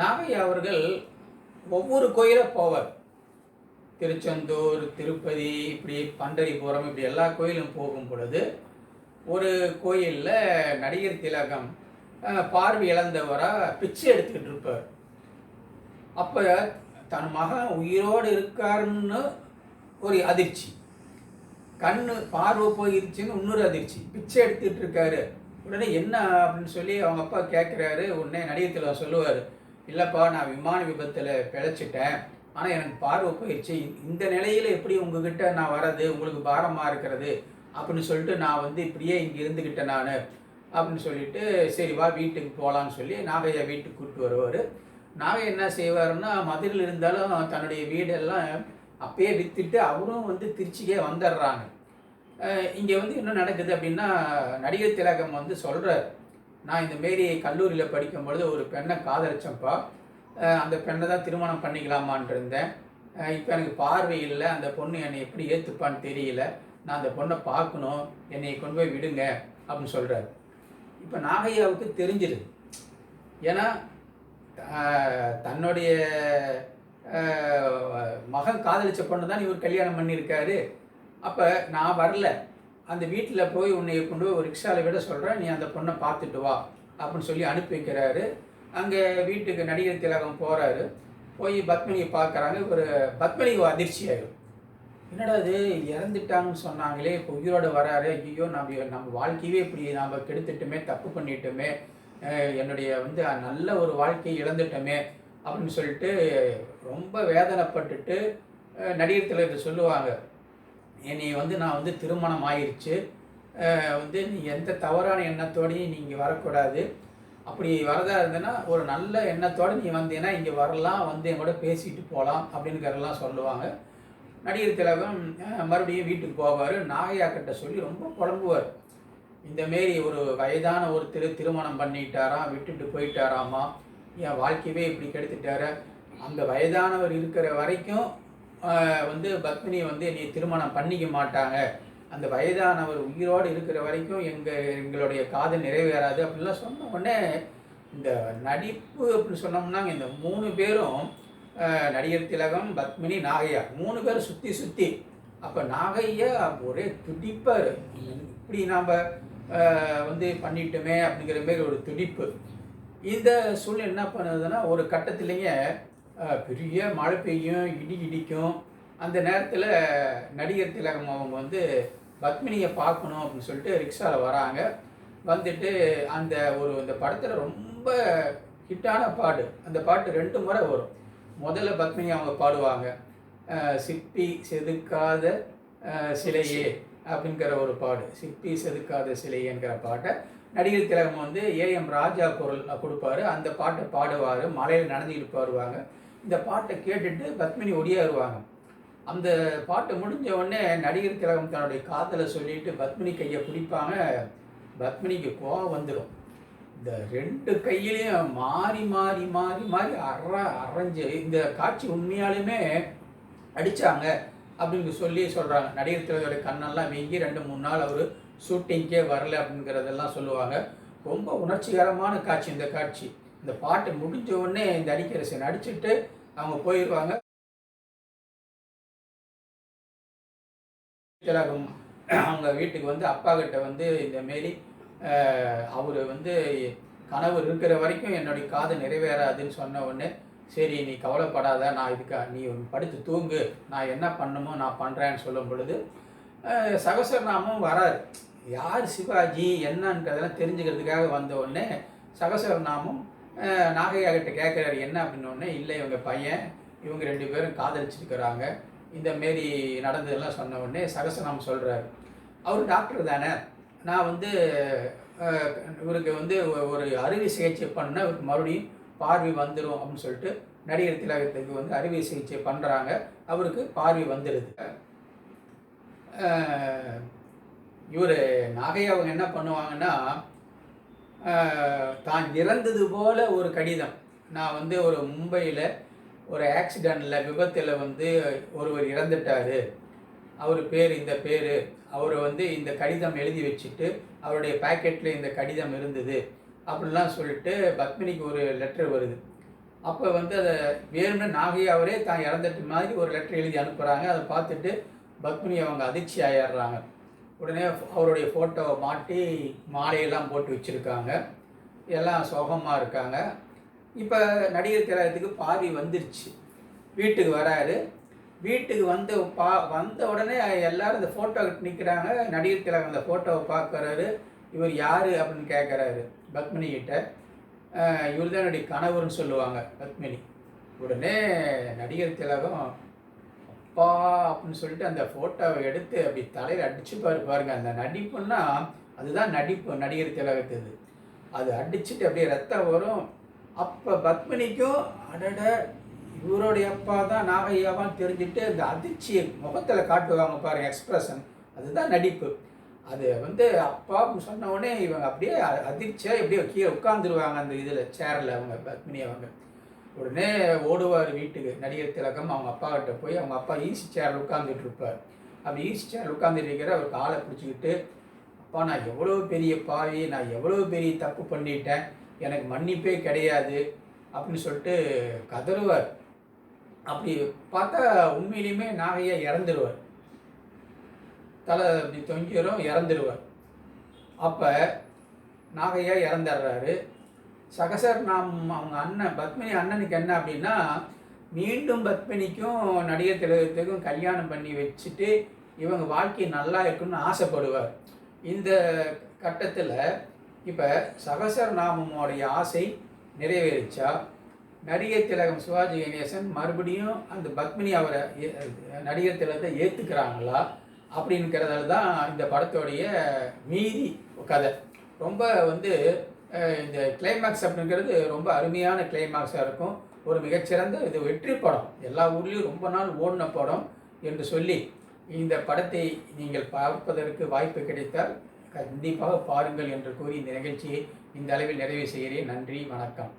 நாகை அவர்கள் ஒவ்வொரு கோயிலாக போவார். திருச்செந்தூர் திருப்பதி இப்படி பண்டரிபுரம் இப்படி எல்லா கோயிலும் போகும் பொழுது ஒரு கோயிலில் நடிகர் திலகம் பார்வை இழந்தவராக பிச்சை எடுத்துக்கிட்டு இருப்பார். அப்போ தன் மகன் உயிரோடு இருக்காருன்னு ஒரு அதிர்ச்சி. கண்ணு பார்வை போயிருச்சுன்னு இன்னொரு அதிர்ச்சி. பிச்சை எடுத்துட்டு இருக்காரு. உடனே என்ன அப்படின்னு சொல்லி அவங்க அப்பா கேட்குறாரு உடனே நடிகத்தில் சொல்லுவார். இல்லைப்பா நான் விமான விபத்தில் பிழைச்சிட்டேன். ஆனால் எனக்கு பார்வை போயிடுச்சு இந்த நிலையில் எப்படி உங்ககிட்ட நான் வர்றது உங்களுக்கு பாரமாக இருக்கிறது அப்படின்னு சொல்லிட்டு நான் வந்து இப்படியே இங்கே இருந்துக்கிட்டேன் நான் அப்படின்னு சொல்லிட்டு சரி வா வீட்டுக்கு போகலான்னு சொல்லி நாகையை வீட்டுக்கு கூப்பிட்டு வருவார். நாகை என்ன செய்வாருன்னா மதுரையில் இருந்தாலும் தன்னுடைய வீடெல்லாம் அப்பயே விற்றுட்டு அவரும் வந்து திருச்சிக்கே வந்துடுறாங்க. இங்கே வந்து என்ன நடக்குது அப்படின்னா நடிகர் திலகம் வந்து சொல்கிறார் நான் இந்த மாரி கல்லூரியில் படிக்கும் பொழுது ஒரு பெண்ணை காதலிச்சப்பா அந்த பெண்ணை தான் திருமணம் பண்ணிக்கலாமான் இருந்தேன் இப்போ எனக்கு பார்வை இல்லை. அந்த பொண்ணு என்னை எப்படி ஏற்றுப்பான்னு தெரியல. நான் அந்த பொண்ணை பார்க்கணும். என்னை கொண்டு போய் விடுங்க அப்படின்னு சொல்கிறாரு இப்போ நாகையாவுக்கு தெரிஞ்சிருது. ஏன்னா தன்னுடைய மகன் காதலிச்ச பொண்ணு தான் இவர் கல்யாணம் பண்ணியிருக்காரு. அப்போ நான் வரல. அந்த வீட்டில் போய் உன்னை கொண்டு போய் ஒரு ரிக்ஷாவில் விட சொல்கிறேன் நீ அந்த பொண்ணை பார்த்துட்டு வா அப்படின்னு சொல்லி அனுப்பி வைக்கிறாரு. அங்கே வீட்டுக்கு நடிகர் திலகம் போகிறாரு போய் பத்மினியை பார்க்குறாங்க. ஒரு பத்மினிக்கு அதிர்ச்சி ஆகிடும் என்னடா இது இறந்துட்டாங்கன்னு சொன்னாங்களே இப்போ உயிரோடு வராரு. ஐயோ நம்ம நம்ம வாழ்க்கையவே இப்படி நாம் கெடுத்துட்டோமே தப்பு பண்ணிட்டோமே என்னுடைய வந்து நல்ல ஒரு வாழ்க்கையை இழந்துட்டோமே அப்படின்னு சொல்லிட்டு ரொம்ப வேதனைப்பட்டுட்டு நடிகர் திலகத்தை சொல்லுவாங்க. என்னை வந்து நான் வந்து திருமணம் ஆயிடுச்சு வந்து நீ எந்த தவறான எண்ணத்தோடையும் நீங்கள் வரக்கூடாது. அப்படி வரதா இருந்தேன்னா ஒரு நல்ல எண்ணத்தோடு நீ வந்தீங்கன்னா இங்கே வரலாம் வந்து என் கூட பேசிட்டு போகலாம் அப்படிங்கிறதெல்லாம் சொல்லுவாங்க. நடிகர் திலகம் மறுபடியும் வீட்டுக்கு போவார். நாகையாக்கிட்ட சொல்லி ரொம்ப புலம்புவார். இந்த மாரி ஒரு வயதான ஒருத்தர் திருமணம் பண்ணிட்டாராம் விட்டுட்டு போயிட்டாராமா? என் வாழ்க்கையவே இப்படி கெடுத்துட்டார. அந்த வயதானவர் இருக்கிற வரைக்கும் வந்து பத்மினியை வந்து நீ திருமணம் பண்ணிக்க மாட்டாங்க. அந்த வயதானவர் உயிரோடு இருக்கிற வரைக்கும் எங்கள் எங்களுடைய காதல் நிறைவேறாது அப்படிலாம் சொன்ன உடனே இந்த நடிப்பு அப்படின்னு சொன்னோம்னா இந்த மூணு பேரும் நடிகர் திலகம் பத்மினி நாகையா. மூணு பேரும் சுற்றி சுற்றி அப்போ நாகையா ஒரே துடிப்பார். இப்படி நாம் வந்து பண்ணிட்டோமே அப்படிங்கிற மாதிரி ஒரு துடிப்பு. இந்த சூழ்நிலை என்ன பண்ணுதுன்னா ஒரு கட்டத்துலேங்க பெரிய மழை பெய்யும் இடி இடிக்கும். அந்த நேரத்தில் நடிகர் திலகம் அவங்க வந்து பத்மினியை பார்க்கணும் அப்படின்னு சொல்லிட்டு ரிக்ஷாவில் வராங்க. வந்துட்டு அந்த ஒரு இந்த படத்தில் ரொம்ப ஹிட்டான பாட்டு அந்த பாட்டு ரெண்டு முறை வரும். முதல்ல பத்மினி அவங்க பாடுவாங்க சிற்பி சிப்பி செதுக்காத சிலையே அப்படிங்கிற ஒரு பாடு சிப்பி செதுக்காத சிலையேங்கிற பாட்டை நடிகர் திலகம் வந்து ஏஎம் ராஜா குரல் கொடுப்பாரு. அந்த பாட்டை பாடுவார் மலையில் நடந்துக்கிட்டு பாடுவாங்க. இந்த பாட்டை கேட்டுட்டு பத்மினி ஒடியாருவாங்க அந்த பாட்டு முடிஞ்ச உடனே நடிகர் திலகம் தன்னுடைய காதலை சொல்லிட்டு பத்மினி கையை பிடிப்பாங்க. பத்மினிக்கு கோவம் வந்துடும் இந்த ரெண்டு கையிலையும் மாறி மாறி மாறி மாறி அற அரைஞ்சு இந்த காட்சி உண்மையாலுமே அடித்தாங்க அப்படின்னு சொல்லி சொல்கிறாங்க நடிகர் திலகோட கண்ணெல்லாம் வீங்கி ரெண்டு மூணு நாள் அவர் ஷூட்டிங்கே வரல அப்படிங்கிறதெல்லாம் சொல்லுவாங்க. ரொம்ப உணர்ச்சிகரமான காட்சி இந்த காட்சி. இந்த பாட்டு முடிஞ்ச உடனே இந்த அடிக்கிற நடிச்சுட்டு அடிச்சுட்டு அவங்க போயிடுவாங்க திலகம் அவங்க வீட்டுக்கு வந்து அப்பா கிட்ட வந்து இந்த மாரி அவர் வந்து கனவு இருக்கிற வரைக்கும் என்னுடைய காது நிறைவேறாதுன்னு சொன்ன உடனே சரி நீ கவலைப்படாத நான் இதுக்கு நீ படுத்து தூங்கு நான் என்ன பண்ணணுமோ நான் பண்ணுறேன்னு சொல்லும் பொழுது அஹ், சகசரநாமம் வராரு. யார் சிவாஜி என்னன்றதெல்லாம் தெரிஞ்சுக்கிறதுக்காக வந்த உடனே சகசரநாமம் நாகையா கிட்ட கேட்குறாரு என்ன? அப்படின்ன இல்லை இவங்க பையன் இவங்க ரெண்டு பேரும் காதலிச்சிருக்கிறாங்க. இந்த மாரி நடந்ததெல்லாம் சொன்ன உடனே சகசநாமம் சொல்கிறாரு அவர் டாக்டர் தானே. நான் வந்து இவருக்கு வந்து ஒரு அறுவை சிகிச்சை பண்ணால் இவருக்கு மறுபடியும் பார்வை வந்துடும் அப்படின்னு சொல்லிட்டு நடிகர் திலகத்துக்கு வந்து அறுவை சிகிச்சை பண்ணுறாங்க அவருக்கு பார்வை வந்துடுது இவர் நாகையா அவங்க என்ன பண்ணுவாங்கன்னா தான் இறந்தது போல ஒரு கடிதம். நான் வந்து ஒரு மும்பையில் ஒரு ஆக்சிடெண்ட்டில் விபத்தில் வந்து ஒருவர் இறந்துட்டார். அவர் பேர் இந்த பேர் அவர் வந்து இந்த கடிதம் எழுதி வச்சுட்டு அவருடைய பாக்கெட்டில் இந்த கடிதம் இருந்தது அப்படிலாம் சொல்லிட்டு பத்மினிக்கு ஒரு லெட்டர் வருது. அப்போ வந்து அதை வேணும்னு நாகை அவரே தான் இறந்துட்டு மாதிரி ஒரு லெட்டர் எழுதி அனுப்புகிறாங்க அதை பார்த்துட்டு பத்மினி அவங்க அதிர்ச்சி ஆயிடுறாங்க. உடனே அவருடைய ஃபோட்டோவை மாட்டி மாலையெல்லாம் போட்டு வச்சுருக்காங்க. எல்லாம் சோகமாக இருக்காங்க. இப்போ நடிகர் திலகத்துக்கு பாதி வந்துருச்சு. வீட்டுக்கு வராரு. வீட்டுக்கு வந்து பா வந்த உடனே எல்லோரும் இந்த ஃபோட்டோ நிற்கிறாங்க நடிகர் திலகம் அந்த ஃபோட்டோவை பார்க்குறாரு இவர் யார் அப்படின்னு கேட்குறாரு பத்மினி கிட்ட. இவர் தான் என்னுடைய கணவர்னு சொல்லுவாங்க பத்மினி. உடனே நடிகர் திலகம் அப்பா அப்படின்னு சொல்லிட்டு அந்த ஃபோட்டோவை எடுத்து அப்படி தலையில் அடிச்சு பாரு பாருங்க. அந்த நடிப்புன்னா அதுதான் நடிப்பு நடிகர் திலகத்துது. அது அடிச்சுட்டு அப்படியே ரத்தம் வரும். அப்போ பத்மினிக்கும் அடட இவருடைய அப்பா தான் நாகையாவான்னு தெரிஞ்சுட்டு அந்த அதிர்ச்சியை முகத்தில் காட்டுவாங்க பாருங்க எக்ஸ்பிரஷன் அதுதான் நடிப்பு. அது வந்து அப்பா சொன்ன உடனே இவங்க அப்படியே அதிர்ச்சியாக எப்படியோ கீழே உட்காந்துருவாங்க அந்த இதில் சேரில் அவங்க பத்மினி அவங்க. உடனே ஓடுவார் வீட்டுக்கு. நடிகர் திலகம் அவங்க அப்பா கிட்ட போய் அவங்க அப்பா ஈஸி சேரில் உட்காந்துட்டு இருப்பார். அப்படி ஈஸி சேரில் உட்காந்துட்டு இருக்கிற அவர் காலை பிடிச்சிக்கிட்டு அப்பா நான் எவ்வளோ பெரிய பாவி நான் எவ்வளோ பெரிய தப்பு பண்ணிட்டேன். எனக்கு மன்னிப்பே கிடையாது. அப்படின்னு சொல்லிட்டு கதறுவார். அப்படி பார்த்தா உண்மையிலுமே நாகையா இறந்துடுவார் தலை அப்படி தொங்கிடும் இறந்துடுவார் அப்போ நாகையா இறந்துடுறாரு சகசர் நாம் அவங்க அண்ணன் பத்மினி அண்ணனுக்கு என்ன அப்படின்னா மீண்டும் பத்மினிக்கும் நடிகர் திலகத்துக்கும் கல்யாணம் பண்ணி வச்சுட்டு இவங்க வாழ்க்கை நல்லா இருக்குன்னு ஆசைப்படுவார். இந்த கட்டத்தில் இப்போ சகசர் நாமமுடைய ஆசை நிறைவேறிச்சா? நடிகர் திலகம் சிவாஜி கணேசன் மறுபடியும் அந்த பத்மினி அவரை நடிகர் திலகத்தை ஏற்றுக்கிறாங்களா அப்படிங்கிறதால தான் இந்த படத்தோடைய மீதி கதை. ரொம்ப வந்து இந்த கிளைமேக்ஸ் அப்படிங்கிறது ரொம்ப அருமையான கிளைமேக்ஸாக இருக்கும். ஒரு மிகச்சிறந்த இது வெற்றி படம். எல்லா ஊர்லேயும் ரொம்ப நாள் ஓடின படம் என்று சொல்லி இந்த படத்தை நீங்கள் பார்ப்பதற்கு வாய்ப்பு கிடைத்தால் கண்டிப்பாக பாருங்கள் என்று கூறி இந்த நிகழ்ச்சியை இந்த அளவில் நிறைவு செய்கிறேன். நன்றி வணக்கம்.